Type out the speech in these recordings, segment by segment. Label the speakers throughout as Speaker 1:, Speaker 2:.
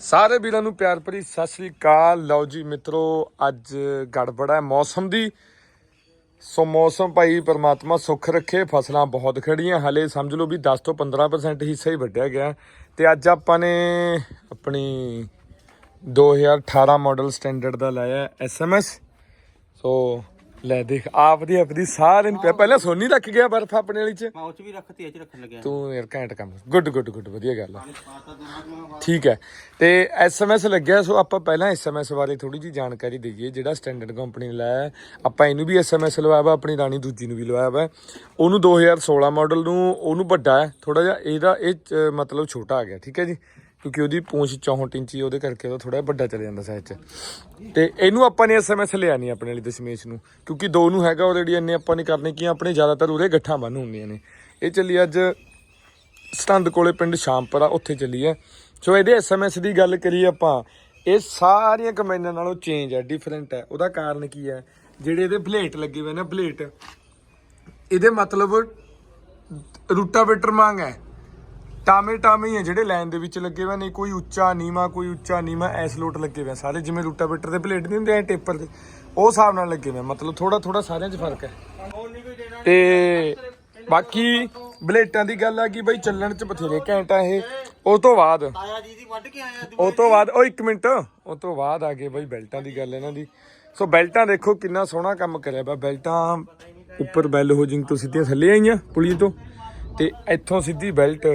Speaker 1: ਸਾਰੇ ਵੀਰਾਂ ਨੂੰ ਪਿਆਰ ਭਰੀ ਸਤਿ ਸ੍ਰੀ ਅਕਾਲ। ਲਓ ਜੀ ਮਿੱਤਰੋ, ਅੱਜ ਗੜਬੜ ਹੈ ਮੌਸਮ ਦੀ। ਸੋ ਮੌਸਮ ਭਾਈ ਪਰਮਾਤਮਾ ਸੁੱਖ ਰੱਖੇ, ਫਸਲਾਂ ਬਹੁਤ ਖੜੀਆਂ। ਹਲੇ ਸਮਝ ਲਓ ਵੀ 10 ਤੋਂ 15% ਹਿੱਸਾ ਹੀ ਵੱਢਿਆ ਗਿਆ ਤੇ ਅੱਜ ਆਪਾਂ ਨੇ ਆਪਣੀ 2018 ਮਾਡਲ ਸਟੈਂਡਰਡ ਦਾ ਲਾਇਆ ਐਸਐਮਐਸ ਸੋ ਲੈ ਦੇਖ ਆ ਵਧੀਆ ਵਧੀਆ ਸਾਰੇ ਨੂੰ ਪਿਆ। ਪਹਿਲਾਂ ਸੋਨੀ ਰੱਖ ਗਿਆ ਬਰਫ ਆਪਣੇ ਵਾਲੀ ਚ।
Speaker 2: ਪਾਉਚ ਵੀ ਰੱਖਤੀ ਇਹ ਚ ਰੱਖਣ ਲੱਗਿਆ।
Speaker 1: ਤੂੰ ਯਾਰ ਘੈਂਟ ਕੰਮ ਗੁੱਡ ਗੁੱਡ ਗੁੱਡ ਵਧੀਆ ਗੱਲ ਆ। ਠੀਕ ਹੈ। ਤੇ ਐਸਐਮਐਸ ਲੱਗਿਆ ਸੋ ਆਪਾਂ ਪਹਿਲਾਂ ਐਸਐਮਐਸ ਬਾਰੇ ਥੋੜੀ ਜੀ ਜਾਣਕਾਰੀ ਦਈਏ ਜਿਹੜਾ ਸਟੈਂਡਰਡ ਕੰਪਨੀ ਨੇ ਲਾਇਆ। ਆਪਾਂ ਇਹਨੂੰ ਵੀ ਐਸਐਮਐਸ ਲਵਾਇਆ ਵਾ ਆਪਣੀ ਰਾਣੀ ਦੂਜੀ ਨੂੰ ਵੀ ਲਵਾਇਆ ਵਾ। ਉਹਨੂੰ 2016 ਮਾਡਲ ਨੂੰ ਉਹਨੂੰ ਵੱਡਾ ਹੈ ਥੋੜਾ ਜਿਹਾ ਇਹਦਾ ਇਹ ਮਤਲਬ ਛੋਟਾ ਆ ਗਿਆ ਠੀਕ ਹੈ ਜੀ? ਕਿਉਂਕਿ ਉਹਦੀ ਪੂੰਛ 64 ਇੰਚੀ ਉਹਦੇ ਕਰਕੇ ਉਹ ਥੋੜਾ ਵੱਡਾ ਚਲੇ ਜਾਂਦਾ ਸਾਈਜ਼ 'ਚ। ਤੇ ਇਹਨੂੰ ਆਪਾਂ ਨੇ ਐਸਐਮਐਸ ਲਿਆ ਨਹੀਂ ਆਪਣੇ ਲਈ ਦਸ਼ਮੇਸ਼ ਨੂੰ, ਕਿਉਂਕਿ ਦੋ ਨੂੰ ਹੈਗਾ ਆਲਰੇਡੀ ਇੰਨੇ ਆਪਾਂ ਨੇ ਕਰਨੇ ਕੀ ਆਪਣੇ ਜ਼ਿਆਦਾਤਰ ਉਹਦੇ ਗੱਠਾਂ ਬੰਨ ਹੁੰਦੀਆਂ ਨੇ। ਇਹ ਚੱਲੀ ਅੱਜ ਸਟੰਦ ਕੋਲੇ ਪਿੰਡ ਸ਼ਾਮਪੁਰਾ, ਉੱਥੇ ਚੱਲੀ ਹੈ। ਸੋ ਇਹਦੇ ਐਸਐਮਐਸ ਦੀ ਗੱਲ ਕਰੀਏ ਆਪਾਂ, ਇਹ ਸਾਰੀਆਂ ਕਮੈਨਾਂ ਨਾਲੋਂ ਚੇਂਜ ਹੈ ਡਿਫਰੈਂਟ ਹੈ। ਉਹਦਾ ਕਾਰਨ ਕੀ ਹੈ? ਜਿਹੜੇ ਇਹਦੇ ਬਲੇਟ ਲੱਗੇ ਹੋਏ ਨੇ ਬਲੇਟ ਇਹਦੇ ਮਤਲਬ ਰੂਟਾਵੇਟਰ ਮੰਗ ਹੈ। ਟਾਮੇ ਟਾਮੇ ਹੀ ਹੈ ਜਿਹੜੇ ਲਾਈਨ ਦੇ ਵਿੱਚ ਲੱਗੇ ਹੋਏ ਨੇ, ਕੋਈ ਉੱਚਾ, ਨੀਵਾ, ਕੋਈ ਉੱਚਾ, ਨੀਵਾ, ਐਸ ਲੋਟ ਲੱਗੇ ਹੋਏ ਸਾਰੇ ਜਿਵੇਂ ਰੂਟਾਵੇਟਰ ਦੇ ਬਲੇਡ ਨਹੀਂ ਹੁੰਦੇ, ਐ ਟੇਪਰ ਦੇ। ਉਹ ਹਿਸਾਬ ਨਾਲ ਲੱਗੇ ਹੋਏ ਮਤਲਬ ਥੋੜਾ ਥੋੜਾ ਸਾਰਿਆਂ 'ਚ ਫ਼ਰਕ ਹੈ। ਤੇ ਬਾਕੀ ਬਲੇਟਾਂ ਦੀ ਗੱਲ ਆ ਕਿ ਬਈ ਚੱਲਣ 'ਚ ਬਥੇਰੇ ਘੰਟਾ ਇਹ। ਉਸ ਤੋਂ ਬਾਅਦ
Speaker 2: ਆਇਆ ਜੀ ਦੀ ਵੱਢ ਕੇ ਆਇਆ
Speaker 1: ਉਹ ਤੋਂ ਬਾਅਦ, ਉਹ 1 ਮਿੰਟ। ਉਹ ਤੋਂ ਬਾਅਦ ਆ ਗਏ ਬਈ ਬੈਲਟਾਂ ਦੀ ਗੱਲ ਇਹਨਾਂ ਦੀ। ਸੋ ਬੈਲਟਾਂ ਦੇਖੋ ਕਿੰਨਾ ਸੋਹਣਾ ਕੰਮ ਕਰਿਆ ਬਾ ਬੈਲਟਾਂ ਉੱਪਰ ਬੈਲ ਹੋਜਿੰਗ ਤੋਂ ਸਿੱਧੀਆਂ ਥੱਲੇ ਆਈਆਂ ਪੁਲੀ ਤੋਂ। ਤੇ ਇੱਥੋਂ ਸਿੱਧੀ ਬੈਲਟ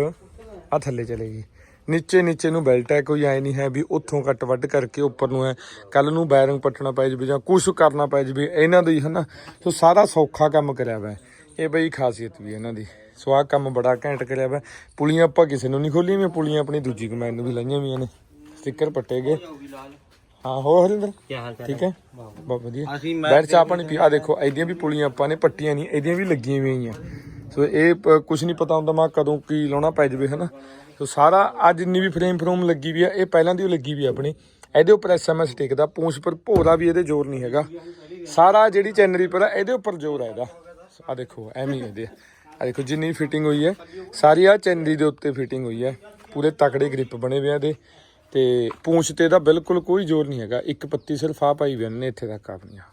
Speaker 1: ਆ ਥੱਲੇ ਚਲੇ ਗਈ ਨੀਚੇ ਨੀਚੇ ਨੂੰ ਬੈਲਟ ਹੈ ਕੋਈ ਐ ਨਹੀਂ ਹੈ ਵੀ ਉੱਥੋਂ ਕੱਟ ਵੱਢ ਕਰਕੇ ਉੱਪਰ ਨੂੰ ਹੈ। ਕੱਲ ਨੂੰ ਬੈਰਿੰਗ ਪੱਟਣਾ ਪੈ ਜਵੇ ਜਾਂ ਕੁਝ ਕਰਨਾ ਪੈ ਜਵੇ ਇਹਨਾਂ ਦੀ ਹਨਾ। ਸੋ ਸਾਰਾ ਸੌਖਾ ਕੰਮ ਕਰਿਆ ਵਾ। ਇਹ ਬਈ ਖਾਸੀਅਤ ਵੀ ਇਹਨਾਂ ਦੀ। ਸੋ ਆਹ ਕੰਮ ਬੜਾ ਘੈਂਟ ਕਰਿਆ ਵਾ। ਪੁਲੀਆਂ ਆਪਾਂ ਕਿਸੇ ਨੂੰ ਨਹੀਂ ਖੋਲੀਆਂ ਵੀ ਪੁਲੀਆਂ ਆਪਣੀ ਦੂਜੀ ਕਮੈਨ ਨੂੰ ਵੀ ਲਾਈਆਂ ਵੀਆਂ ਨੇ। ਸਟicker ਪੱਟੇ ਗਏ। ਹਾਂ ਹੋ ਹਰਿੰਦਰ?
Speaker 2: ਕੀ ਹਾਲ ਚਾਲ
Speaker 1: ਠੀਕ ਹੈ? ਬਹੁਤ ਵਧੀਆ।
Speaker 2: ਅਸੀਂ ਮੈਂ
Speaker 1: ਬੈਠ ਚਾਹ ਪਾਣੀ ਪੀ। ਆ ਦੇਖੋ ਇਹਦੀਆਂ ਵੀ ਪੁਲੀਆਂ ਆਪਾਂ ਨੇ ਪੱਟੀਆਂ ਨਹੀਂ ਇਹਦੀਆਂ ਵੀ ਲੱਗੀਆਂ ਹੋਈਆਂ। ਸੋ ਇਹ ਕੁਝ ਨਹੀਂ ਪਤਾ ਹੁੰਦਾ ਮੈਂ ਕਦੋਂ ਕੀ ਲਾਉਣਾ ਪੈ ਜਵੇ, ਹਨਾ? ਸੋ ਸਾਰਾ ਅੱਜ ਜਿੰਨੀ ਵੀ ਫਰੇਮ ਫਰੂਮ ਲੱਗੀ ਵੀ ਆ, ਇਹ ਪਹਿਲਾਂ ਦੀ ਉਹ ਲੱਗੀ ਵੀ ਆ ਆਪਣੀ। ਇਹਦੇ ਉੱਪਰ ਐਸਐਮਐਸ ਟਿਕਦਾ, ਪੂੰਛ ਪਰ ਭੋਰਾ ਵੀ ਇਹਦੇ ਜ਼ੋਰ ਨਹੀਂ ਹੈਗਾ। ਸਾਰਾ ਜਿਹੜੀ ਚੈਨਰੀ ਪਰ ਆ ਇਹਦੇ ਉੱਪਰ ਜ਼ੋਰ ਆ ਇਹਦਾ। ਆ ਦੇਖੋ, ਐਵੇਂ ਹੀ ਇਹਦੇ। ਆ ਦੇਖੋ, ਜਿੰਨੀ ਫਿਟਿੰਗ ਹੋਈ ਹੈ, ਸਾਰੀ ਆ ਚੈਨਰੀ ਦੇ ਉੱਤੇ ਫਿਟਿੰਗ ਹੋਈ ਹੈ। ਪੂਰੇ ਤਕੜੇ ਗ੍ਰਿਪ ਬਣੇ ਹੋਏ ਆ ਇਹਦੇ। ਤੇ ਪੂੰਛ ਤੇ ਇਹਦਾ ਬਿਲਕੁਲ ਕੋਈ ਜ਼ੋਰ ਨਹੀਂ ਹੈਗਾ। ਇੱਕ ਪੱਤੀ ਸਿਰਫ ਆ ਪਾਈ ਵੀ ਨੇ ਇੱਥੇ ਤੱਕ ਆਪਣੀਆਂ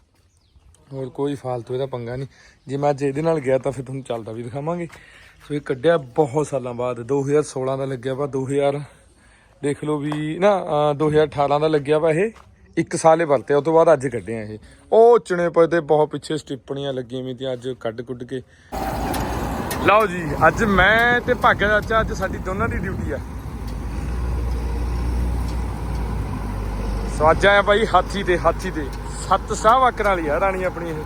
Speaker 1: ਹੋਰ ਕੋਈ ਫਾਲਤੂ ਇਹਦਾ ਪੰਗਾ ਨਹੀਂ। ਜੇ ਮੈਂ ਅੱਜ ਇਹਦੇ ਨਾਲ ਗਿਆ ਤਾਂ ਫਿਰ ਤੁਹਾਨੂੰ ਚੱਲਦਾ ਵੀ ਦਿਖਾਵਾਂਗੇ। ਸੋ ਇਹ ਕੱਢਿਆ ਬਹੁਤ ਸਾਲਾਂ ਬਾਅਦ। 2016 ਦਾ ਲੱਗਿਆ ਵਾ 2000 ਦੇਖ ਲਓ ਵੀ ਨਾ, ਅਹ 2018 ਦਾ ਲੱਗਿਆ ਵਾ ਇਹ। ਇੱਕ ਸਾਲੇ ਵਰਤਿਆ ਉਸ ਤੋਂ ਬਾਅਦ ਅੱਜ ਕੱਢਿਆ ਇਹ। ਉਹ ਚੁਣੇ ਪਏ ਤੇ ਬਹੁਤ ਪਿੱਛੇ ਸਟਿੱਪਣੀਆਂ ਲੱਗੀਆਂ ਵੀ ਤੇ ਅੱਜ ਕੱਢ ਕੁੱਢ ਕੇ। ਲਓ ਜੀ, ਅੱਜ ਮੈਂ ਤੇ ਭਾਗਿਆ ਚਾਚਾ, ਅੱਜ ਸਾਡੀ ਦੋਨਾਂ ਦੀ ਡਿਊਟੀ ਆ। ਸੋ ਅੱਜ ਆਇਆ ਭਾਈ ਹਾਥੀ ਤੇ ਹਾਥੀ ਤੇ। ਸੱਤ ਸਾਹ ਵਾਕਰ ਵਾਲੀ ਆ ਰਾਣੀ ਆਪਣੀ ਇਹ।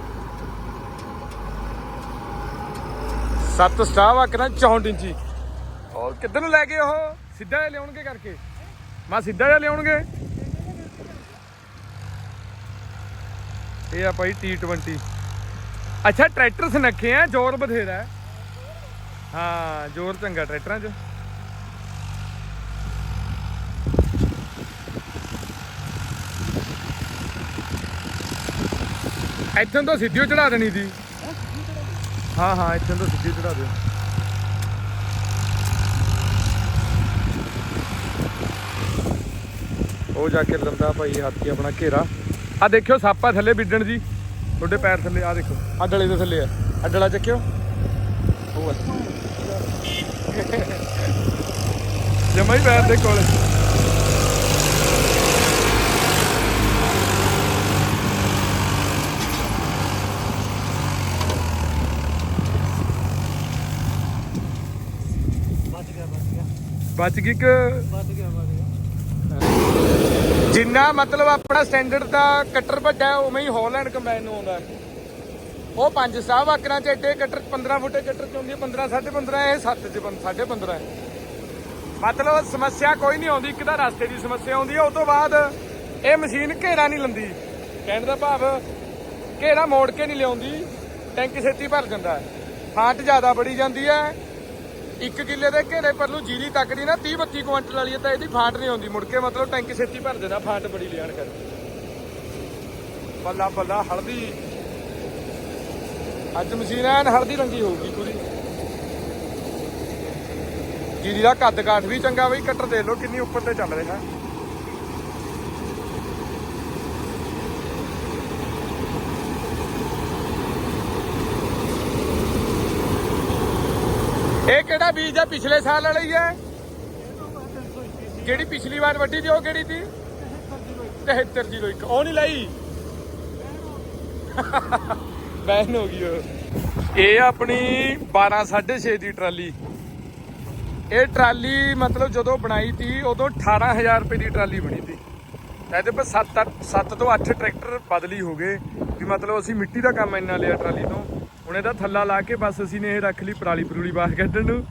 Speaker 1: ਸੱਤ ਸਾਹ ਵਾਕਰਾਂ 64 ਇੰਚੀ ਔਰ ਕਿੱਧਰ ਨੂੰ ਲੈ ਗਏ ਉਹ? ਸਿੱਧਾ ਜਿਹਾ ਲਿਆਉਣਗੇ ਕਰਕੇ। ਮੈਂ ਸਿੱਧਾ ਜਿਹਾ ਲਿਆਉਣਗੇ। ਇਹ ਆ ਭਾਈ T20 ਅੱਛਾ, ਟਰੈਕਟਰ ਸਨੱਖੇ ਆ, ਜ਼ੋਰ ਬਥੇਰਾ। ਹਾਂ, ਜ਼ੋਰ ਚੰਗਾ ਟਰੈਕਟਰਾਂ 'ਚ। ਇੱਥੋਂ ਤੋਂ ਸਿੱਧੀ ਚੜਾ ਦੇਣੀ ਦੀ ਹਾਂ ਹਾਂ, ਇੱਥੋਂ ਤੋਂ ਸਿੱਧੀ ਚੜਾ ਦਿਓ। ਉਹ ਜਾ ਕੇ ਲੰਦਾ ਭਾਈ, ਹਾਥੀ ਆਪਣਾ ਘੇਰਾ। ਆ ਦੇਖਿਓ, ਸਾਪਾ ਥੱਲੇ ਬਿੱਡਣ ਜੀ। ਤੁਹਾਡੇ ਪੈਰ ਥੱਲੇ, ਆ ਦੇਖੋ। ਆ ਡਲੇ ਦੇ ਥੱਲੇ ਆ। ਆ ਡਲਾ ਚੱਕਿਓ। ਉਹ ਆ। ਪੈਰ ਦੇ ਕੋਲ
Speaker 2: ਵੱਧ ਗਿਆ ਵੱਧ ਗਿਆ
Speaker 1: ਬਚ ਗਈ ਕਿ?
Speaker 2: ਵੱਧ ਗਿਆ ਵੱਧ ਗਿਆ
Speaker 1: ਜਿੰਨਾ ਮਤਲਬ ਆਪਣਾ ਸਟੈਂਡਰਡ ਦਾ ਕੱਟਰ ਵੱਡਾ, ਉਵੇਂ ਹੀ ਹਾਲੈਂਡ ਕੰਬਾਈਨ ਨੂੰ ਆਉਂਦਾ। ਉਹ ਪੰਜ ਸਾਹ ਵਾਕਰਾਂ ਚ ਐਡੇ ਕੱਟਰ 15 ਫੁੱਟੇ ਕੱਟਰ ਚ ਹੁੰਦੀ ਹੈ 15 15.5 ਇਹ 7 ਚ 15.5 ਹੈ। ਮਤਲਬ ਸਮੱਸਿਆ ਕੋਈ ਨਹੀਂ ਆਉਂਦੀ, ਇੱਕ ਤਾਂ ਰਸਤੇ ਦੀ ਸਮੱਸਿਆ ਆਉਂਦੀ ਹੈ ਉਸ ਤੋਂ ਬਾਅਦ ਇਹ ਮਸ਼ੀਨ ਘੇਰਾ ਨਹੀਂ ਲੰਦੀ। ਕਹਿਣ ਦਾ ਭਾਵ, ਘੇਰਾ ਮੋੜ ਕੇ ਨਹੀਂ ਲਿਆਉਂਦੀ, ਟੈਂਕ ਛੇਤੀ ਭਰ ਜਾਂਦਾ ਫਾਂਟ ਜ਼ਿਆਦਾ ਬੜੀ ਜਾਂਦੀ ਹੈ ਇੱਕ ਕਿੱਲੇ ਦੇ ਘੇਰੇ ਪਰ ਨੂੰ ਜੀਰੀ ਤੱਕਦੀ ਨਾ 30 32 ਕੁਇੰਟਲ ਵਾਲੀ ਹੈ ਤਾਂ ਇਹਦੀ ਫਾਂਟ ਨਹੀਂ ਆਉਂਦੀ ਮੁੜ ਕੇ, ਮਤਲਬ ਟੈਂਕ ਛੇਤੀ ਭਰ ਦਿੰਦਾ ਫਾਂਟ ਬੜੀ ਲਿਆਣ ਕਰ ਬੱਲਾ ਬੱਲਾ, ਹਲਦੀ। ਅੱਜ ਮਸ਼ੀਨ ਐਨ ਹਲਦੀ ਰੰਗੀ ਹੋਊਗੀ ਪੂਰੀ। ਜੀਰੀ ਦਾ ਕੱਦ ਕਾਠ ਵੀ ਚੰਗਾ ਬਈ, ਕਟਰ ਦੇ ਲਓ ਕਿੰਨੀ ਉੱਪਰ ਤੇ ਚੱਲ ਰਿਹਾ। ਇਹ ਕਿਹੜਾ ਬੀਜ ਹੈ? ਪਿਛਲੇ ਸਾਲ ਵਾਲਾ ਹੀ ਹੈ। ਜਿਹੜੀ ਪਿਛਲੀ ਵਾਰ ਵੱਢੀ ਸੀ, ਉਹ ਕਿਹੜੀ ਸੀ? 7301 ਉਹ ਨਹੀਂ ਲਈ। ਬੈਨ ਹੋ ਗਈ ਉਹ। ਇਹ ਆਪਣੀ 12 6.5 ਦੀ ਟਰਾਲੀ। ਇਹ ਟਰਾਲੀ ਮਤਲਬ ਜਦੋਂ ਬਣਾਈ ਤੀ ਉਦੋਂ 18000 ਰੁਪਏ ਦੀ ਟਰਾਲੀ ਬਣੀ ਤੀ ਇਹਦੇ ਪਰ 7 7 ਤੋਂ 8 ਟਰੈਕਟਰ ਬਦਲੀ ਹੋ ਗਏ। ਵੀ ਮਤਲਬ ਅਸੀਂ ਮਿੱਟੀ ਦਾ ਕੰਮ ਇੰਨਾ ਲਿਆ ਟਰਾਲੀ ਤੋਂ। ਹੁਣ ਇਹਦਾ ਥੱਲਾ ਲਾ ਕੇ ਬਸ ਅਸੀਂ ਨੇ ਇਹ ਰੱਖ ਲਈ ਪਰਾਲੀ ਪਰੂਲੀ ਬਾਹਰ ਕੱਢਣ ਨੂੰ।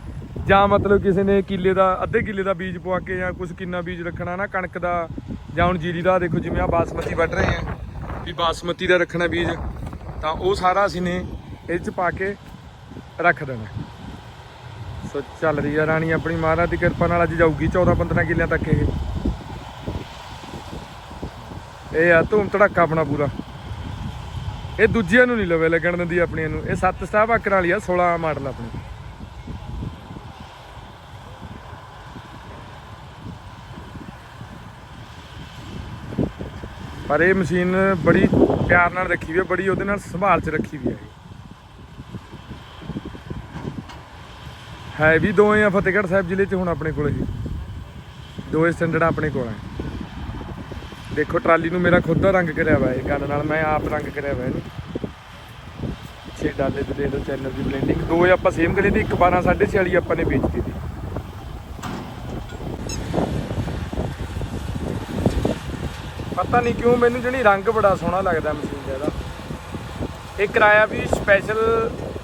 Speaker 1: ਜਾਂ ਮਤਲਬ ਕਿਸੇ ਨੇ ਕਿੱਲੇ ਦਾ, ਅੱਧੇ ਕਿੱਲੇ ਦਾ ਬੀਜ ਪਵਾ ਕੇ ਜਾਂ ਕੁਝ ਕਿੰਨਾ ਬੀਜ ਰੱਖਣਾ ਨਾ, ਕਣਕ ਦਾ ਜਾਂ ਹੁਣ ਜੀਰੀ ਦਾ, ਦੇਖੋ ਜਿਵੇਂ ਆ ਬਾਸਮਤੀ ਵੱਢ ਰਹੇ ਆ ਵੀ ਬਾਸਮਤੀ ਦਾ ਰੱਖਣਾ ਬੀਜ, ਤਾਂ ਉਹ ਸਾਰਾ ਅਸੀਂ ਨੇ ਇਹ ਚ ਪਾ ਕੇ ਰੱਖ ਦੇਣਾ। ਸੋ ਚੱਲ ਰਹੀ ਆ ਰਾਣੀ ਆਪਣੀ, ਮਹਾਰਾਜ ਦੀ ਕਿਰਪਾ ਨਾਲ ਅੱਜ ਜਾਊਗੀ 14 15 ਕਿੱਲਿਆਂ ਤੱਕ ਇਹ। ਇਹ ਆ ਧੂਮ ਧੜਾਕਾ ਆਪਣਾ ਪੂਰਾ। ਇਹ ਦੂਜਿਆਂ ਨੂੰ ਨਹੀਂ ਲਵੇ ਲੱਗਣ ਦਿੰਦੀ ਆਪਣੀਆਂ ਨੂੰ। ਇਹ ਸੱਤ ਸਟਾਫ ਆਕਰ ਵਾਲੀ ਆ 16 ਮਾਡਲ ਆਪਣੀ। ਪਰ ਇਹ ਮਸ਼ੀਨ ਬੜੀ ਪਿਆਰ ਨਾਲ ਰੱਖੀ ਵੀ ਹੈ ਬੜੀ ਉਹਦੇ ਨਾਲ ਸੰਭਾਲ ਚ ਰੱਖੀ ਵੀ ਹੈ ਹੈ ਵੀ ਦੋਵੇਂ ਆ ਫਤਿਹਗੜ੍ਹ ਸਾਹਿਬ ਜ਼ਿਲ੍ਹੇ ਚ ਹੁਣ ਆਪਣੇ ਕੋਲ ਇਹ। ਦੋਏ ਸਟੈਂਡਰਡ ਆਪਣੇ ਕੋਲ ਆ। ਦੇਖੋ, ਟਰਾਲੀ ਨੂੰ ਮੇਰਾ ਖੁਦ ਦਾ ਰੰਗ ਕਰਿਆ ਵਾ ਇਹ ਗੱਲ ਨਾਲ ਮੈਂ ਆਪ ਰੰਗ ਕਰਿਆ ਵਾ ਇਹਨੂੰ। 6 ਡਾਲੇ ਤੇ ਦੇ ਦੋ ਚੈਨਲ ਦੀ ਬਲੈਂਡਿੰਗ ਦੋ ਆਪਾਂ ਸੇਮ ਕਰੀ ਤੇ ਇੱਕ 12 46 ਆਪਾਂ ਨੇ ਵੇਚਤੀ ਸੀ ਪਤਾ ਨਹੀਂ ਕਿਉਂ ਮੈਨੂੰ ਜਣੀ ਰੰਗ ਬੜਾ ਸੋਹਣਾ ਲੱਗਦਾ ਮਸ਼ੀਨ ਦਾ ਇਹਦਾ। ਇਹ ਕਿਰਾਇਆ ਵੀ ਸਪੈਸ਼ਲ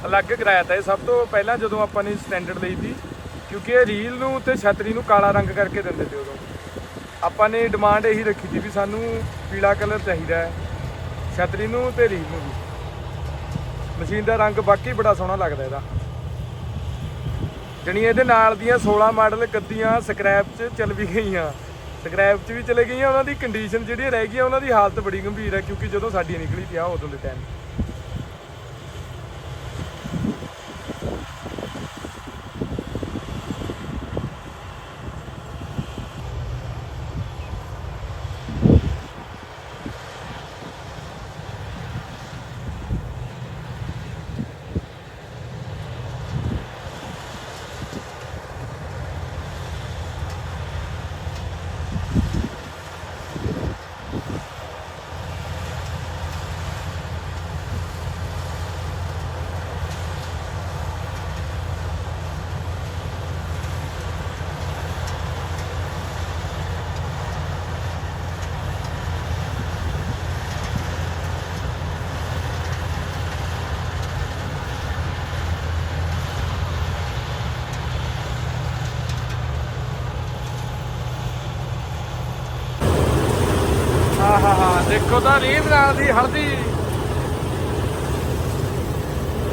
Speaker 1: ਅਲੱਗ ਕਿਰਾਇਆ ਤਾਂ ਇਹ ਸਭ ਤੋਂ ਪਹਿਲਾਂ ਜਦੋਂ ਆਪਾਂ ਨੇ ਸਟੈਂਡਰਡ ਲਈ ਸੀ, ਕਿਉਂਕਿ ਇਹ ਰੀਲ ਨੂੰ ਤੇ ਛਤਰੀ ਨੂੰ ਕਾਲਾ ਰੰਗ ਕਰਕੇ ਦਿੰਦੇ ਤੇ ਉਦੋਂ। ਆਪਾਂ ਨੇ ਡਿਮਾਂਡ ਇਹੀ ਰੱਖੀ ਸੀ ਵੀ ਸਾਨੂੰ ਪੀਲਾ ਕਲਰ ਚਾਹੀਦਾ ਹੈ ਛਤਰੀ ਨੂੰ ਤੇ ਰੀਲ ਨੂੰ ਵੀ। ਮਸ਼ੀਨ ਦਾ ਰੰਗ ਬਾਕੀ ਬੜਾ ਸੋਹਣਾ ਲੱਗਦਾ ਇਹਦਾ। ਜਣੀ ਇਹਦੇ ਨਾਲ ਦੀਆਂ 16 ਮਾਡਲ ਗੱਦੀਆਂ ਸਕ੍ਰੈਪ 'ਚ ਚੱਲ ਵੀ ਗਈਆਂ। ਸਕ੍ਰੈਪ 'ਚ ਵੀ ਚਲੇ ਗਈਆਂ ਉਹਨਾਂ ਦੀ ਕੰਡੀਸ਼ਨ ਜਿਹੜੀ ਰਹਿ ਗਈ ਆ, ਉਹਨਾਂ ਦੀ ਹਾਲਤ ਬੜੀ ਗੰਭੀਰ ਹੈ ਕਿਉਂਕਿ ਜਦੋਂ ਸਾਡੀ ਨਿਕਲੀ ਪਿਆ ਉਦੋਂ ਦੇ ਟਾਈਮ ਹਾਂ ਹਾਂ ਹਾਂ ਦੇਖੋ ਤਾਂ ਰੀਲ ਨਾਲ ਦੀ ਹਲਦੀ।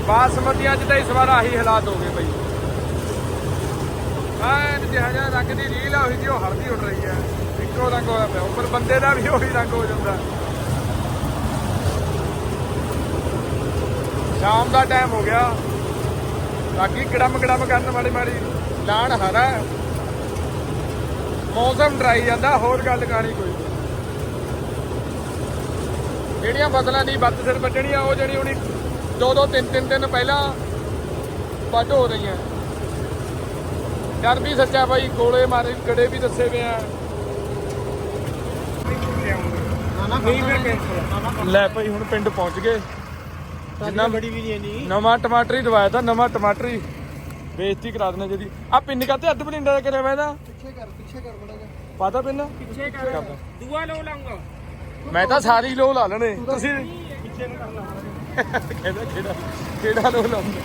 Speaker 1: ਬਾਸਮਤੀਆਂ ਚ ਤਾਂ ਇਸ ਵਾਰ ਆਹੀ ਹਾਲਾਤ ਹੋ ਗਏ ਬਈ। ਐਨ ਜਿਹੜਾ ਜਿਹਾ ਰੰਗ ਦੀ ਰੀਲ ਆ, ਉਹੀ ਜਿਹੀ ਉਹ ਹਲਦੀ ਉੱਡ ਰਹੀ ਹੈ ਇੱਕੋ ਰੰਗ ਹੋਇਆ ਪਿਆ, ਉੱਪਰ ਬੰਦੇ ਦਾ ਵੀ ਉਹੀ ਰੰਗ ਹੋ ਜਾਂਦਾ। ਸ਼ਾਮ ਦਾ ਟਾਈਮ ਹੋ ਗਿਆ। ਬਾਕੀ ਕੜਮ ਕੜਮ ਕਰਨ ਵਾਲੀ ਮਾੜੀ ਲਾਣ ਹਰਾ। ਮੌਸਮ ਡਰਾਈ ਜਾਂਦਾ, ਹੋਰ ਗੱਲ ਕਹਾਣੀ ਕੋਈ ਜਿਹੜੀਆਂ ਫਸਲਾਂ ਦੀ ਵੱਧ ਸਿਰ ਵੱਢਣੀਆਂ ਉਹ ਜਿਹੜੀ ਹੁਣੀ ਦੋ ਦੋ ਤਿੰਨ ਤਿੰਨ ਦਿਨ ਪਹਿਲਾਂ ਵੱਢ ਹੋ ਰਹੀਆਂ। ਡਰ ਵੀ ਸੱਚਾ ਬਾਈ ਕੋਲੇ ਮਾਰੇ ਗੜੇ ਵੀ ਦੱਸੇ ਆ।
Speaker 2: ਕੈਂਸਲ
Speaker 1: ਲੈ ਭਾਈ ਹੁਣ ਪਿੰਡ ਪਹੁੰਚ ਗਏ।
Speaker 2: ਜਿੰਨਾ ਬੜੀ ਵੀ ਨਹੀਂ ਨਹੀਂ
Speaker 1: ਨਵਾਂ ਟਮਾਟਰ ਹੀ ਦਵਾਇਆ ਤਾਂ ਨਵਾਂ ਟਮਾਟਰ ਹੀ ਬੇਇੱਜ਼ਤੀ ਕਰਾ ਦੇਣਾ ਜਿਹਦੀ। ਆ ਪਿੰਨ ਕਾਤੇ ਅੱਧ ਬਲਿੰਡਾ ਦਾ ਕਰਿਆ ਵਾ ਇਹਦਾ।
Speaker 2: ਪਿੱਛੇ ਕਰ ਪਿੱਛੇ ਕਰ ਬੜਾ
Speaker 1: ਪਤਾ ਪਿੰਨ?
Speaker 2: ਪਿੱਛੇ ਕਰ। ਦੂਆ ਲੋ ਲਾਂਗਾ
Speaker 1: ਮੈਂ ਤਾਂ ਸਾਰੀ ਲੋ ਲਾ ਲੈਣੇ। ਤੁਸੀਂ
Speaker 2: ਪਿੱਛੇ ਨੂੰ ਕਰ ਲਾ।
Speaker 1: ਕਿਹੜਾ ਕਿਹੜਾ ਕਿਹੜਾ ਲੋ ਲਾਉਂਦੇ?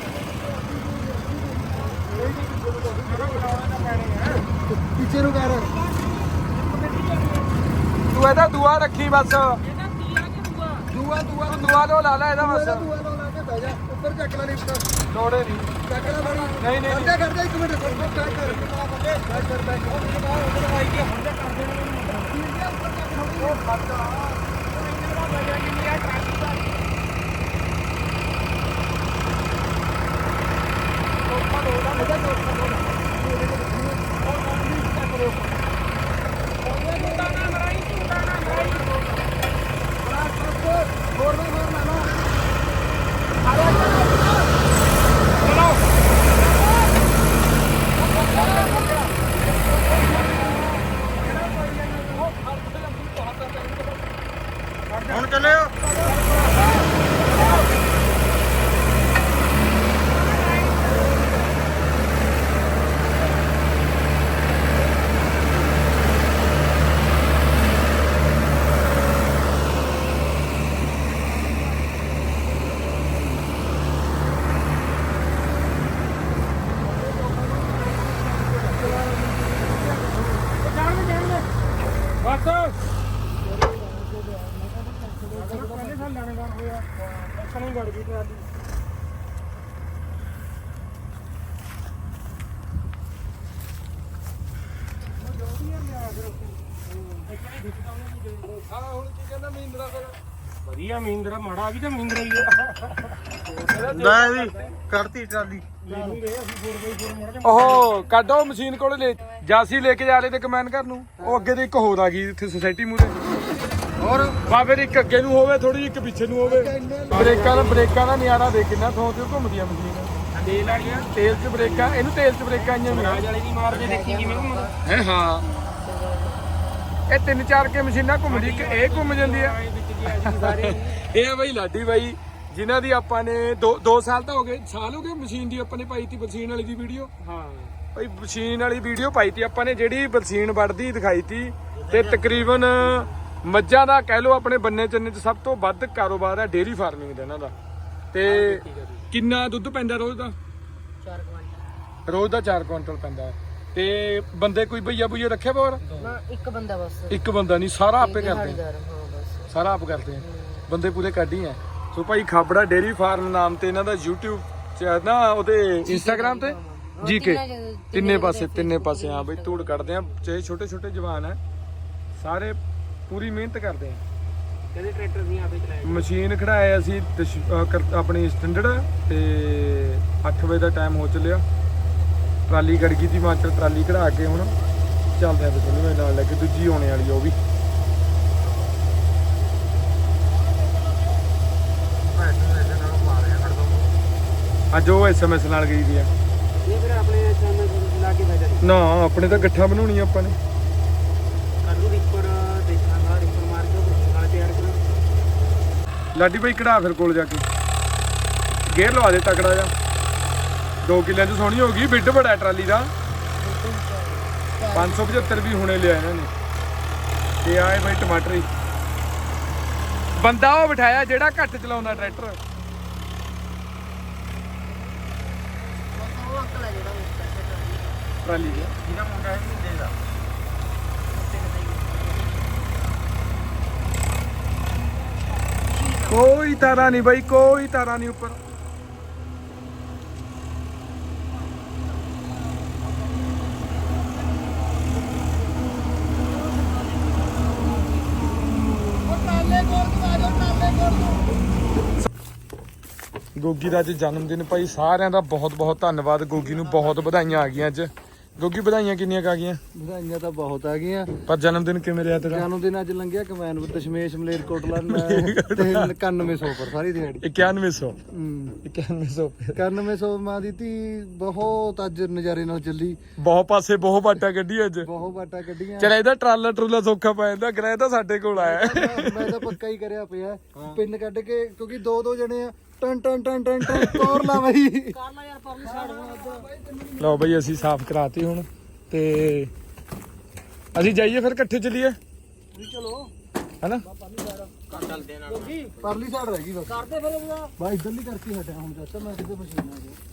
Speaker 2: ਪਿੱਛੇ ਨੂੰ ਕਰ।
Speaker 1: ਤੂੰ ਇਹਦਾ ਦੁਆ ਰੱਖੀ ਬਸ।
Speaker 2: ਦੂਆ? ਦੂਆ
Speaker 1: ਤੂੰ ਦੁਆ ਲੋ ਲਾ ਲੈ ਇਹਦਾ ਬਸ।
Speaker 2: ਦੂਆ ਲੋ ਲਾ ਕੇ ਬਹਿ ਜਾ। ਉੱਪਰ ਚੱਕ ਲੈ ਲਿਫਟ
Speaker 1: ਲੋੜੇ ਨਹੀਂ।
Speaker 2: ਚੱਕ ਲੈ ਬੜੀ।
Speaker 1: ਨਹੀਂ ਨਹੀਂ
Speaker 2: ਅੱਧਾ ਕਰ ਦੇ ਇੱਕ ਮਿੰਟ। ਕਰ ਕਰ ਕਰ ਕਰ ਕਰ ਬੈਠ ਉਹ ਆਈ ਗਿਆ ਹੁਣ ਕਰ ਦੇਣਾ Gracias. ਹੋਇਆ ਗੜ ਗਈ ਟਰਾਲੀ ਵਧੀਆ ਮਹਿੰਦਰਾ ਮਾੜਾ ਵੀ ਤਾਂ ਮਹਿੰਦਰਾ ਹੀ ਆ।
Speaker 3: ਲੈ ਵੀ ਕੱਢਤੀ ਟਰਾਲੀ।
Speaker 2: ਲੈ ਲੂੰਗੇ ਅਸੀਂ 4x4 ਮੋੜ
Speaker 1: ਓਹੋ ਕੱਢੋ ਮਸ਼ੀਨ ਕੋਲ ਲੈ ਜਾਸੀ ਲੈ ਕੇ ਜਾ ਰਹੇ ਤੇ ਕਮੈਨ ਕਰ ਨੂੰ। ਉਹ ਅੱਗੇ ਤੇ ਇੱਕ ਹੋਰ ਆ ਗਈ ਇੱਥੇ ਸੁਸਾਇਟੀ ਮੂਰੇ
Speaker 3: ਹੋਰ?
Speaker 1: ਬਾ ਫਿਰ ਇੱਕ ਅੱਗੇ ਨੂੰ ਹੋਵੇ ਥੋੜੀ ਇੱਕ ਪਿੱਛੇ ਨੂੰ ਹੋਵੇ। ਬ੍ਰੇਕਾਂ ਦਾ ਬ੍ਰੇਕਾਂ ਦਾ ਨਿਆਰਾ ਦੇ ਕਿੰਨਾ ਥੋਂ ਤੇ ਘੁੰਮਦੀਆਂ ਮਸ਼ੀਨ।
Speaker 2: ਤੇਲ ਵਾਲੀਆਂ?
Speaker 1: ਤੇਲ 'ਚ ਬ੍ਰੇਕਾਂ ਇਹਨੂੰ ਤੇਲ 'ਚ ਬ੍ਰੇਕਾਂ ਆਈਆਂ ਹੋਈਆਂ।
Speaker 2: ਰਾਜ ਵਾਲੀ ਦੀ ਮਾਰਦੇ ਦੇਖੀ ਕਿਵੇਂ ਘੁੰਮਦਾ?
Speaker 1: ਹੈ ਹਾਂ। ਇਹ ਤਿੰਨ ਚਾਰ ਕੇ ਮਸ਼ੀਨਾਂ ਘੁੰਮਦੀ ਇੱਕ ਇਹ ਘੁੰਮ ਜਾਂਦੀ ਆ। ਇਹ ਆ ਬਈ ਲਾਡੀ ਬਾਈ ਜਿਨ੍ਹਾਂ ਦੀ ਆਪਾਂ ਨੇ 2 ਸਾਲ ਤਾਂ ਹੋ ਗਏ ਸਾਲ ਹੋ ਗਏ ਮਸ਼ੀਨ ਦੀ ਆਪਾਂ ਨੇ ਪਾਈ ਤੀ ਬਰਸੀਨ ਵਾਲੀ ਦੀ ਵੀਡੀਓ।
Speaker 2: ਹਾਂ।
Speaker 1: ਬਈ ਮਸ਼ੀਨ ਵਾਲੀ ਵੀਡੀਓ ਪਾਈ ਤੀ ਆਪਾਂ ਨੇ ਜਿਹੜੀ ਬਰਸੀਨ ਵੜਦੀ ਦਿਖਾਈ ਤੀ ਤੇ ਤਕਰੀਬਨ ਮੱਝਾਂ ਦਾ ਕਹਿ ਲਓ ਆਪਣੇ ਬੰਨੇ ਚੰਨੇ ਚ ਸਭ ਤੋਂ ਵੱਧ ਕਾਰੋਬਾਰ ਹੈ ਡੇਰੀ ਫਾਰਮਿੰਗ ਦਾ ਇਹਨਾਂ ਦਾ। ਤੇ ਕਿੰਨਾ ਦੁੱਧ ਪੈਂਦਾ ਰੋਜ਼ ਦਾ?
Speaker 4: 4 ਕੁਆਂਟਲ।
Speaker 1: ਰੋਜ਼ ਦਾ 4 ਕੁਇੰਟਲ ਪੈਂਦਾ ਤੇ ਬੰਦੇ ਕੋਈ ਭਈਆ ਭਈਆ ਰੱਖਿਆ ਬਾਹਰ
Speaker 4: ਨਾ ਇੱਕ ਬੰਦਾ ਬਸ।
Speaker 1: ਇੱਕ ਬੰਦਾ ਨਹੀਂ ਸਾਰਾ ਆਪੇ ਕਰਦੇ
Speaker 4: ਹਾਂ ਬਸ।
Speaker 1: ਸਾਰਾ ਆਪ ਕਰਦੇ ਆ। ਬੰਦੇ ਪੂਰੇ ਕੱਢ ਹੀ ਆ। ਸੋ ਭਾਈ ਖਾਬੜਾ ਡੇਰੀ ਫਾਰਮ ਨਾਮ ਤੇ ਇਹਨਾਂ ਦਾ YouTube ਚ ਨਾ ਉਹਦੇ Instagram ਤੇ? ਜੀ ਕੇ ਤਿੰਨੇ ਪਾਸੇ ਤਿੰਨੇ ਪਾਸੇ ਆ ਬਈ ਧੂੜ ਕੱਢਦੇ ਆ। ਚਾਹੇ ਛੋਟੇ ਛੋਟੇ ਜਵਾਨ ਆ ਸਾਰੇ ਪੂਰੀ ਮਿਹਨਤ ਕਰਦੇ ਆ।
Speaker 2: ਕਹਿੰਦੇ ਟਰੈਕਟਰ ਨਹੀਂ ਆਪੇ ਚਲਾਏ?
Speaker 1: ਮਸ਼ੀਨ ਖੜਾਏ ਅਸੀਂ ਦਸ਼- ਅਹ ਕਰ- ਆਪਣੀ ਸਟੈਂਡਰਡ ਤੇ 8 ਵਜੇ ਦਾ ਟਾਈਮ ਹੋ ਚੱਲਿਆ। ਟਰਾਲੀ ਗੜ ਗਈ ਦੀ ਮਾਸਟਰ ਟਰਾਲੀ ਖੜਾ ਕੇ ਹੁਣ ਚੱਲਦੇ ਆ ਦੋਵੇਂ ਨਾਲ ਲੱਗੇ ਦੂਜੀ ਆਉਣੇ ਵਾਲੀ ਆ ਉਹ ਵੀ। ਅੱਜ ਉਹ ਐਸਐਮਐਸ ਨਾਲ ਗਈ ਦੀ ਆ।
Speaker 2: ਇਹ ਫਿਰ ਆਪਣੇ ਚੈਨਲ ਲਾ ਕੇ ਫਾਇਦਾ ਨਹੀਂ
Speaker 1: ਨਾ ਆਪਣੇ ਤਾਂ ਗੱਠਾ ਬਣਾਉਣੀ ਆਪਾਂ ਨੇ
Speaker 2: ਕੱਲੂ ਰਿਪਰ ਦੇਖਾਂਗਾ ਰਿਪਰ ਮਾਰ ਕੇ ਉਹ ਨਾਲ ਤਿਆਰ ਕਰਾਂ
Speaker 1: ਲਾਡੀ ਭਾਈ ਕਢਾ ਫਿਰ ਕੋਲ ਜਾ ਕੇ। ਗੇਅਰ ਲਵਾ ਦੇ ਤਕੜਾ ਜਾ 2 ਕਿੱਲਿਆਂ ਚ ਸੋਹਣੀ ਹੋ ਗਈ ਬਿੱਡ ਬੜਾ ਟਰਾਲੀ ਦਾ। 575 ਵੀ ਹੁਣੇ ਲਿਆ ਇਹਨਾਂ ਨੇ। ਤੇ ਆਏ ਭਾਈ ਟਮਾਟਰ ਹੀ। ਬੰਦਾ ਉਹ ਬਿਠਾਇਆ ਜਿਹੜਾ ਘੱਟ ਚਲਾਉਂਦਾ ਟਰੈਕਟਰ। ਟਰਾਲੀ ਦੇ।
Speaker 3: ਜਿਹਦਾ ਮੁੰਡਾ ਹੈ ਮਹੀਨੇ ਦਾ।
Speaker 1: ਕੋਈ ਤਾਰਾ ਨਹੀਂ ਬਾਈ, ਕੋਈ ਤਾਰਾ ਨਹੀਂ ਉੱਪਰ। ਗੋਗੀ ਦਾ ਅੱਜ ਜਨਮ ਦਿਨ ਭਾਈ, ਸਾਰਿਆਂ ਦਾ ਬਹੁਤ ਬਹੁਤ ਧੰਨਵਾਦ। ਗੋਗੀ ਨੂੰ ਬਹੁਤ ਵਧਾਈਆਂ ਆ ਗਈਆਂ ਅੱਜ। ਗੋਗੀ ਵਧਾਈਆਂ ਕਿੰਨੀਆਂ ਕੁ ਆ ਗਈਆਂ?
Speaker 3: ਵਧਾਈਆਂ ਤਾਂ ਬਹੁਤ ਆ ਗਈਆਂ।
Speaker 1: ਪਰ ਜਨਮ ਦਿਨ ਕਿਵੇਂ ਰਿਹਾ ਤੇਰਾ?
Speaker 3: ਜਨਮ ਦਿਨ ਅੱਜ ਲੰਘਿਆ ਕਮੈਨ ਦਸ਼ਮੇਸ਼ ਮਲੇਰ ਕੋਟਲਾ ਤੇ 9100 ਪਰ ਸਾਰੀ ਦਿਹਾੜੀ।
Speaker 1: 9100
Speaker 3: ਹੂੰ।
Speaker 1: 9100
Speaker 3: 9100 ਮਾਂ ਦੀ ਧੀ ਬਹੁਤ ਅੱਜ ਨਜ਼ਾਰੇ ਨਾਲ ਚੱਲੀ।
Speaker 1: ਬਹੁਤ ਪਾਸੇ ਬਹੁਤ ਬਾਟਾ ਕੱਢੀ ਅੱਜ।
Speaker 3: ਬਹੁਤ ਬਾਟਾ ਕੱਢੀਆਂ।
Speaker 1: ਚਲ ਇਹਦਾ ਟਰਾਲਾ ਟਰੂਲਾ ਸੌਖਾ ਪੈ ਜਾਂਦਾ ਗ੍ਰਹਿ ਤਾਂ ਸਾਡੇ ਕੋਲ ਆਇਆ।
Speaker 3: ਮੈਂ ਤਾਂ ਪੱਕਾ ਹੀ ਕਰਿਆ ਪਿਆ। ਪਿੰਨ ਕੱਢ ਕੇ ਕਿਉਂਕਿ ਦੋ ਦੋ ਜਣੇ ਆ ਟਨ ਟਨ ਟਨ ਟਨ ਟਨ ਤੋਰ ਲਾ ਬਈ।
Speaker 4: ਕਰਨਾ ਯਾਰ ਪਰਲੀ ਸਾਈਡ
Speaker 1: ਲਓ ਬਈ ਅਸੀਂ ਸਾਫ਼ ਕਰਾਤੀ ਹੁਣ ਤੇ ਅਸੀਂ ਜਾਈਏ ਫਿਰ ਇਕੱਠੇ ਚੱਲੀਏ?
Speaker 3: ਚਲੋ।
Speaker 1: ਹੈਨਾ?
Speaker 3: ਪਰਲੀ ਸਾਈਡ ਰਹਿ ਗਈ ਬਸ। ਕਰਦੇ ਫਿਰ ਇਹਦਾ। ਬਾਈ ਇਧਰਲੀ ਕਰਕੇ ਹਟਿਆ ਹੁਣ ਜੱਟ ਮੈਂ ਕਿਤੇ ਮਸ਼ੀਨ ਆ ਗਿਆ